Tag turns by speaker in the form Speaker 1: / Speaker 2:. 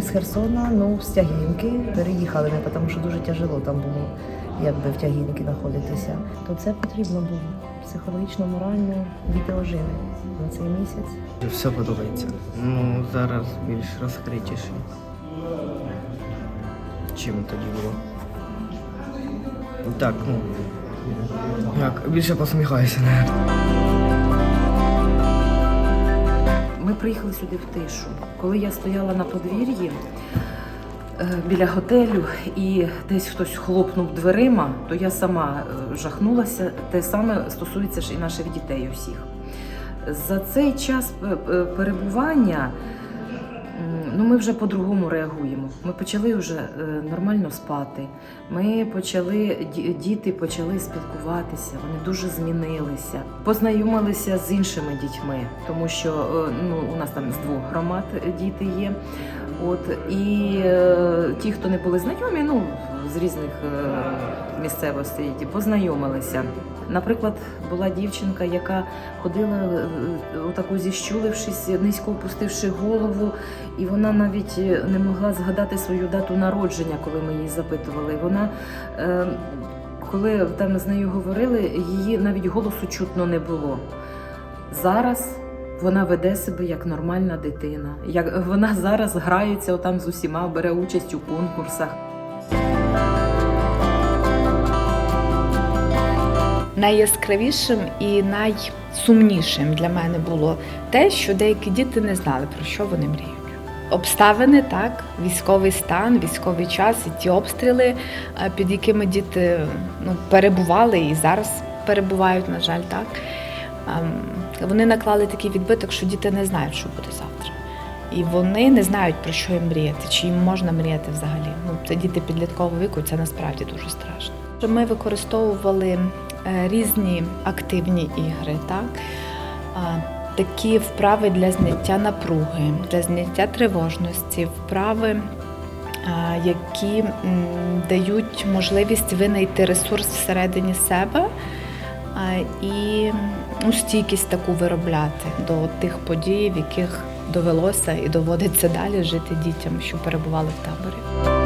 Speaker 1: Херсона, ну, з Тягінки. Переїхали ми, тому що дуже тяжело там було, якби в Тягінки знаходитися. То це потрібно було психологічно, морально. Діти ожили на цей місяць.
Speaker 2: Все подобається. Ну, зараз більш розкритіше. Чим тоді було. Так, ну. Як, більше посміхаюся,
Speaker 3: приїхали сюди в тишу. Коли я стояла на подвір'ї е, біля готелю і десь хтось хлопнув дверима, то я сама е, жахнулася. Те саме стосується ж і наших дітей усіх. За цей час е, перебування ну, ми вже по-другому реагуємо. Ми почали вже е, нормально спати. Ми почали, ді- діти почали спілкуватися, вони дуже змінилися. Познайомилися з іншими дітьми, тому що е, ну, у нас там з двох громад діти є. От, і е, ті, хто не були знайомі, ну, з різних місцевостей, познайомилися. Наприклад, була дівчинка, яка ходила е, отако зіщулившись, низько опустивши голову, і вона навіть е, не могла згадати свою дату народження, коли ми її запитували. Вона, е, коли там з нею говорили, її навіть голосу чутно не було. Зараз вона веде себе як нормальна дитина. Як вона зараз грається отам з усіма, бере участь у конкурсах.
Speaker 4: Найяскравішим і найсумнішим для мене було те, що деякі діти не знали, про що вони мріють. Обставини, так, військовий стан, військовий час і ті обстріли, е, під якими діти ну, перебували і зараз перебувають, на жаль, так. ем, Вони наклали такий відбиток, що діти не знають, що буде завтра. І вони не знають, про що їм мріяти, чи їм можна мріяти взагалі. Ну, це діти підліткового віку, це насправді дуже страшно. Ми використовували різні активні ігри, так? Такі вправи для зняття напруги, для зняття тривожності, вправи, які дають можливість винайти ресурс всередині себе і ну, стійкість таку виробляти до тих подій, в яких довелося і доводиться далі жити дітям, що перебували в таборі.